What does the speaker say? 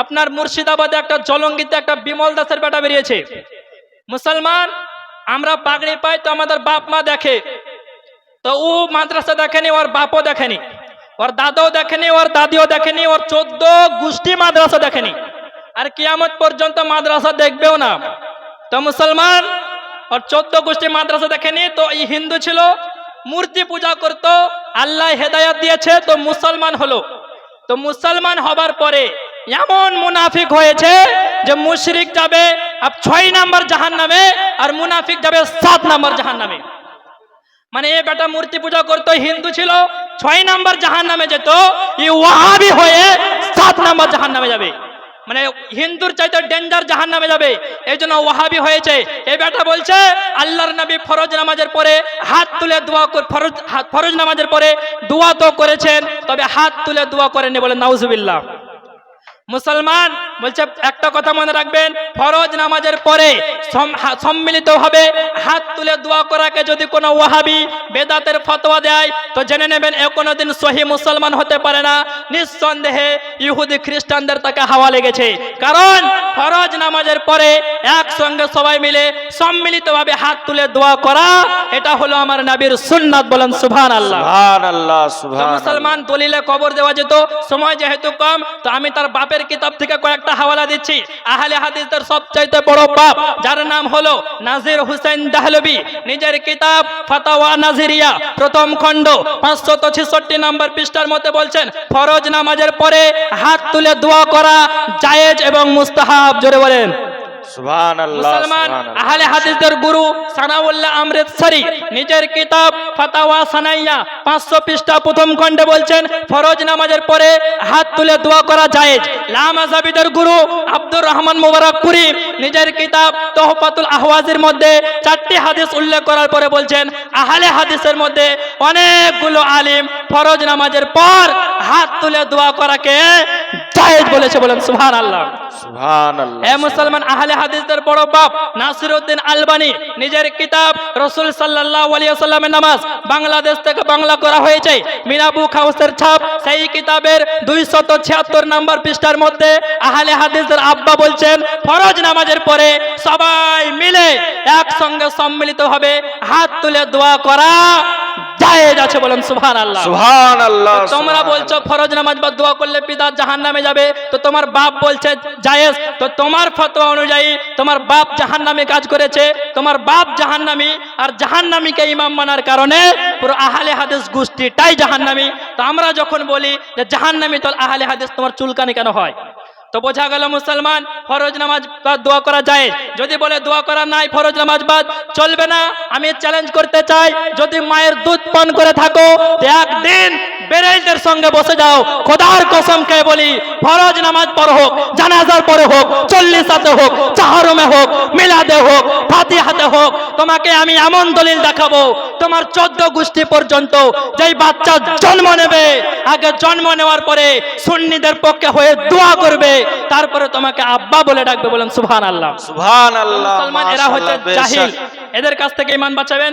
আপনার মুর্শিদাবাদে একটা জলঙ্গিতে একটা বিমল দাসের বেটা বেরিয়েছে। মুসলমান, আমরা পাগড়ি পাই তো আমাদের বাপ মা দেখে। তো ও মাদ্রাসা দেখেনি, ওর বাপও দেখেনি। ওর দাদাও দেখেনি, ওর দাদিও দেখেনি, ওর চোদ্দ গোষ্ঠী মাদ্রাসা দেখেনি। আর কিয়ামত পর্যন্ত মাদ্রাসা দেখবেও না। তো মুসলমান, ওর চোদ্দ গোষ্ঠী মাদ্রাসা দেখেনি, তো এই হিন্দু ছিল, মূর্তি পূজা করত, আল্লাহ হেদায়াত দিয়েছে, তো মুসলমান হলো। তো মুসলমান হবার পরে এমন মুনাফিক হয়েছে যে মুশরিক যাবে আপ ছয় নাম্বার জাহান নামে আর মুনাফিক যাবে সাত নাম্বার জাহান নামে মানে এ বেটা মূর্তি পূজা করতো, হিন্দু ছিল, ছয় নাম্বার জাহান নামে যেত ওয়াহাবি হয়ে সাত নাম্বার জাহান নামে যাবে। মানে হিন্দুর চাইতে ডেঞ্জার জাহান নামে যাবে এই জন্য ওয়াহাবি হয়েছে। এই বেটা বলছে, আল্লাহর নবী ফরজ নামাজের পরে হাত তুলে দোয়া ফরজ ফরজ নামাজের পরে দোয়া তো করেছেন, তবে হাত তুলে দোয়া করেনি বলে নাউজুবিল্লাহ। মুসলমান বলছে একটা কথা মনে রাখবেন ফরজ নামাজের পরে সম্মিলিত ভাবে হাত তুলে দোয়া করাকে যদি কোনো ওয়াহাবি বেদাতের ফতোয়া দেয় তো জেনে নেবেন এ কোনোদিন সহি মুসলমান হতে পারে না। নিঃসন্দেহে ইহুদি খ্রিস্টানদের তাকে হাওয়া লেগেছে। কারণ ফরজ নামাজের পরে একসঙ্গে সবাই মিলে সম্মিলিতভাবে হাত তুলে দোয়া করা এটা হলো আমার নাবির সুন্নাত বলেন সুভান আল্লাহ আল্লাহ মুসলমান দলিলে কবর দেওয়া যেত সময় যেহেতু কম তো আমি তার বাপের কিতাব থেকে কয়েকটা হাওয়ালা দিচ্ছি। আহলে হাদিসদের সবচাইতে বড় বাপ যার নাম হলো নাজির হুসেন দাহলবি। নিজের কিতাব ফাতাওয়া নাজিরিয়া, প্রথম খণ্ড, পাঁচশত ছেষট্টি নম্বর পৃষ্ঠার মধ্যে বলছেন, ফরজ নামাজের পরে হাত তুলে দোয়া করা জায়েজ এবং মুস্তাহাব, জোরে বলেন। মুসলমান আহলে হাদিসের গুরু সানাউল্লাহ অমৃতসরি নিজের কিতাব ফাতাওয়া সানাইয়া পাঁচশো পৃষ্ঠা প্রথম খণ্ডে বলছেন ফরজ নামাজের পরে হাত তুলে দোয়া করা জায়েজ। লামাজাবিদের গুরু আব্দুর রহমান মুবারকপুরি নিজের কিতাব তোহফাতুল আহওয়াজের মধ্যে চারটি হাদিস উল্লেখ করার পরে বলছেন আহলে হাদিসের মধ্যে অনেকগুলো আলিম ফরজ নামাজের পর হাত তুলে দোয়া করাকে জায়েজ বলেছে বলেন সুবহান আল্লাহ এ মুসলমান আহলে হাদিসদের বড় বাপ নাসিরউদ্দিন আলবানি নিজের কিতাব রসুল সাল্লাল্লাহু আলাইহি ওয়াসাল্লামের নামাজ বাংলাদেশ থেকে বাংলা করা হয়েছে। মিনাবু খাউসের ছাপ সেই কিতাবের 276 নম্বর পৃষ্ঠার মধ্যে আহলে হাদিসদের আব্বা বলছেন ফরজ নামাজের পরে সবাই মিলে একসঙ্গে সম্মিলিত হবে হাত তুলে দোয়া করা জায়েজ আছে বলেন সুবহানাল্লাহ। সুবহান আল্লাহ তোমরা বলছো ফরজ নামাজ বা দোয়া করলে পিতা জাহান নামে যাবে তো তোমার বাপ বলছে জায়েজ। তো তোমার ফতোয়া অনুযায়ী তোমার বাপ জাহান নামে কাজ করেছে তোমার বাপ জাহান্নামী আর ইমাম মানার কারণে পুরো আহলে হাদিস গোষ্ঠীটাই জাহান্নামী। তো আমরা যখন বলি যে জাহান্নামী তো আহলে হাদিস তোমার চুলকানি কেন হয়? তো বোঝা গেল মুসলমান, ফরজ নামাজ বাদ দোয়া করা যায় যদি বলে দোয়া করা নাই, ফরজ নামাজ বাদ, চলবে না। আমি চ্যালেঞ্জ করতে চাই, যদি মায়ের দুধ পান করে থাকো একদিন বেরেলদের সঙ্গে বসে যাও। খোদার কসম খেয়ে বলি, ফরজ নামাজ পর হোক, জানাজার পরে হোক চল্লিশাতে হোক, চাহরমে হোক মিলাদে হোক ফাতিহাতে হোক তোমাকে আমি এমন দলিল দেখাবো তোমার চোদ্দ গোষ্ঠী পর্যন্ত যেই বাচ্চা জন্ম নেবে আগে জন্ম নেওয়ার পরে সুন্নিদের পক্ষে হয়ে দোয়া করবে তারপরে তোমাকে আব্বা বলে ডাকবে বলেন সুবহান আল্লাহ সুভান আল্লাহ মুসলমান এরা হচ্ছে জাহিল। এদের কাছ থেকে ইমান বাঁচাবেন।